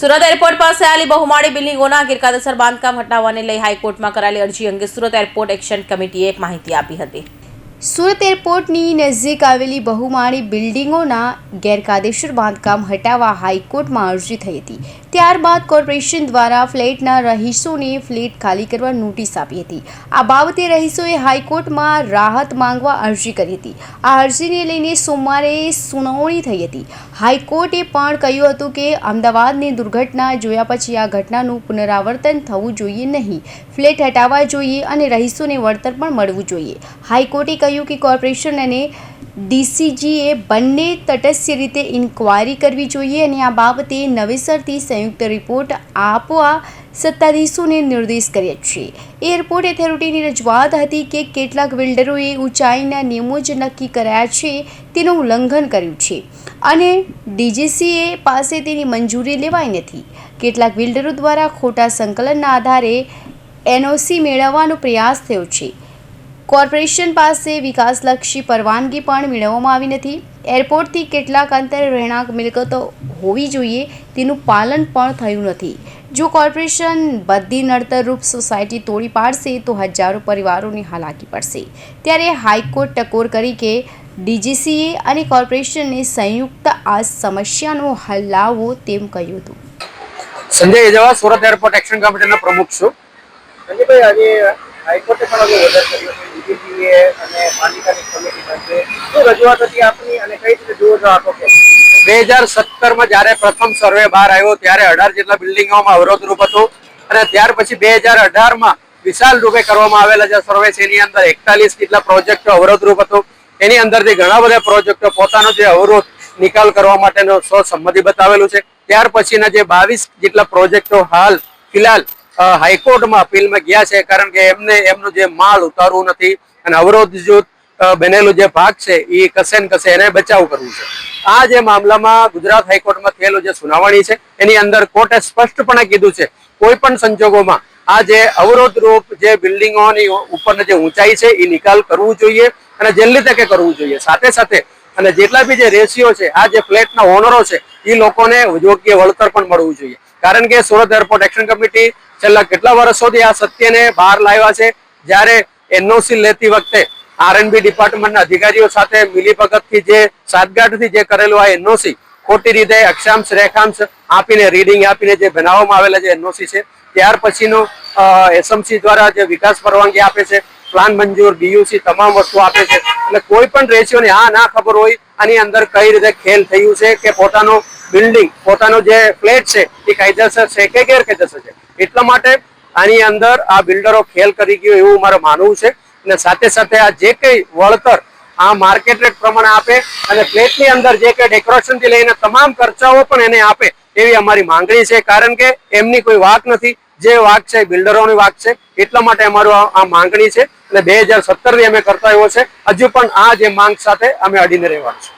Surat airport પાસે આવેલી બહુમાળી બિલ્ડિંગોના ગેરકાયદેસર બાંધકામ હટાવવાને લઈ હાઈકોર્ટમાં કરાયેલી અરજી અંગે સુરત એરપોર્ટ એક્શન કમિટીએ માહિતી આપી હતી. સુરત એરપોર્ટની નજીક આવેલી બહુમાળી બિલ્ડિંગોના ગેરકાયદેસર બાંધકામ હટાવવા હાઈકોર્ટમાં અરજી થઈ હતી. ત્યારબાદ કોર્પોરેશન દ્વારા ફ્લેટના રહીશોને ફ્લેટ ખાલી કરવા નોટિસ આપી હતી. આ બાબતે રહીશોએ હાઈકોર્ટમાં રાહત માંગવા અરજી કરી હતી. આ અરજીને લઈને સોમવારે સુનાવણી થઈ હતી. હાઈકોર્ટે પણ કહ્યું હતું કે અમદાવાદની દુર્ઘટના જોયા પછી આ ઘટનાનું પુનરાવર્તન થવું જોઈએ નહીં. ફ્લેટ હટાવવા જોઈએ અને રહીશોને વળતર પણ મળવું જોઈએ. હાઈકોર્ટે કહ્યું કે કોર્પોરેશન અને ડીસીજીએ બંને તટસ્થ રીતે ઇન્ક્વાયરી કરવી જોઈએ અને આ બાબતે નવેસરથી સંયુક્ત રિપોર્ટ આપવા સત્તાધીશોને નિર્દેશ કર્યા છે. એરપોર્ટ ઓથોરિટીની રજૂઆત હતી કે કેટલાક બિલ્ડરોએ ઊંચાઈના નિયમો જ નક્કી કર્યા છે તેનું ઉલ્લંઘન કર્યું છે અને ડીજીસીએ પાસે તેની મંજૂરી લેવાઈ નથી. કેટલાક બિલ્ડરો દ્વારા ખોટા સંકલનના આધારે એનઓસી મેળવવાનો પ્રયાસ થયો છે. કોર્પોરેશન પાસે વિકાસલક્ષી પરવાનગી પણ મેળવવામાં આવી નથી. એરપોર્ટથી કેટલાક અંતરે રહેણાંક મિલકતો હોવી જોઈએ તેનું પાલન પણ થયું નથી. જો કોર્પોરેશન બધી નડતરરૂપ સોસાયટી તોડી પાડશે તો હજારો પરિવારોને હાલાકી પડશે. ત્યારે હાઈકોર્ટ ટકોર કરી કે ડીજીસીએ અને કોર્પોરેશનને સંયુક્ત આ સમસ્યાનો હલ લાવવો તેમ કહ્યું હતું. સંજય એજવા સુરત એરપોર્ટ એક્શન કમિટીના પ્રમુખ છું. સંજયભાઈ આજે હાઈકોર્ટે પણ ઓર્ડર કર્યો શું રજૂઆત હતી આપની કઈ રીતે જુઓ છો કે બે હજાર સત્તરમાં જ્યારે પ્રથમ સર્વે બહાર આવ્યો, ત્યારે અઢાર જેટલા બિલ્ડિંગોમાં અવરોધરૂપ હતું. અને ત્યાર પછી બે હજાર અઢારમાં વિશાલ રૂપે કરવામાં આવેલા જે સર્વે છે, એની અંદર એકતાલીસ જેટલા પ્રોજેક્ટો અવરોધરૂપ હતું. એની અંદરથી ઘણા બધા પ્રોજેક્ટો પોતાનો જે અવરોધ નિકાલ કરવા માટેનો સો સંમતિ બતાવેલું છે. ત્યાર પછીના જે બાવીસ જેટલા પ્રોજેક્ટો હાલ, ફિલહાલ હાઈકોર્ટમાં અપીલમાં ગયા છે કારણ કે એમને એમનું જે માલ ઉતારવું નથી અને અવરોધ જો બનેલું જે ભાગ છે એ કશે ને કશે એને બચાવ કરવું છે. આ જે મામલામાં ગુજરાત હાઈકોર્ટમાં થયેલું જે સુનાવણી છે, એની અંદર કોર્ટે સ્પષ્ટપણે કીધું છે કોઈ પણ સંજોગોમાં આ જે અવરોધરૂપ જે બિલ્ડિંગોની ઉપરની જે ઊંચાઈ છે એ નિકાલ કરવું જોઈએ અને જલ્દી તકે કરવું જોઈએ. સાથે સાથે અને જેટલા બી જે રેશિયો છે, આ જે ફ્લેટના ઓનરો છે એ લોકોને યોગ્ય વળતર પણ મળવું જોઈએ. કારણ કે સુરત એરપોર્ટ એક્શન કમિટી છેલ્લા કેટલા વર્ષોથી આ સત્યને બહાર લાવ્યા છે? જ્યારે એનઓસી લેતી વખતે આરએનબી ડિપાર્ટમેન્ટના અધિકારીઓ સાથે મિલીભગતથી જે સાતગાંઠથી જે કરેલું આ એનઓસી, ખોટી રીતે અક્ષાંશ, રેખાંશ આપીને, રીડિંગ આપીને જે બનાવવામાં આવેલા જે એનઓસી છે, ત્યાર પછીનું એસએમસી દ્વારા જે વિકાસ પરવાનગી આપે છે, પ્લાન મંજૂર, ડીયુસી તમામ વસ્તુ આપે છે. એટલે કોઈ પણ રેશિયોની આ ના ખબર હોય, આની અંદર કઈ રીતે ખેલ થયું છે કે પોતાનું બિલ્ડિંગ, પોતાનો જે ફ્લેટ છે, એ કાયદેસર છે કે ગેરકાયદેસર છે? એટલા માટે આની અંદર આ બિલ્ડરો ખેલ કરી ગયો એવું મારે માનવું છે. અને સાથે સાથે આ જે કંઈ વળતર આ માર્કેટ રેટ પ્રમાણે આપે અને ફ્લેટની અંદર જે કંઈ ડેકોરેશનથી લઈને તમામ ખર્ચાઓ પણ એને આપે એવી અમારી માંગણી છે. કારણ કે એમની કોઈ વાક નથી. જે વાક છે બિલ્ડરોની વાક છે. એટલા માટે અમારું આ માંગણી છે. અને બે હજાર સત્તરથી અમે કરતા આવ્યો છે. હજુ પણ આ જે માંગ સાથે અમે અડીને રહેવાનું છે.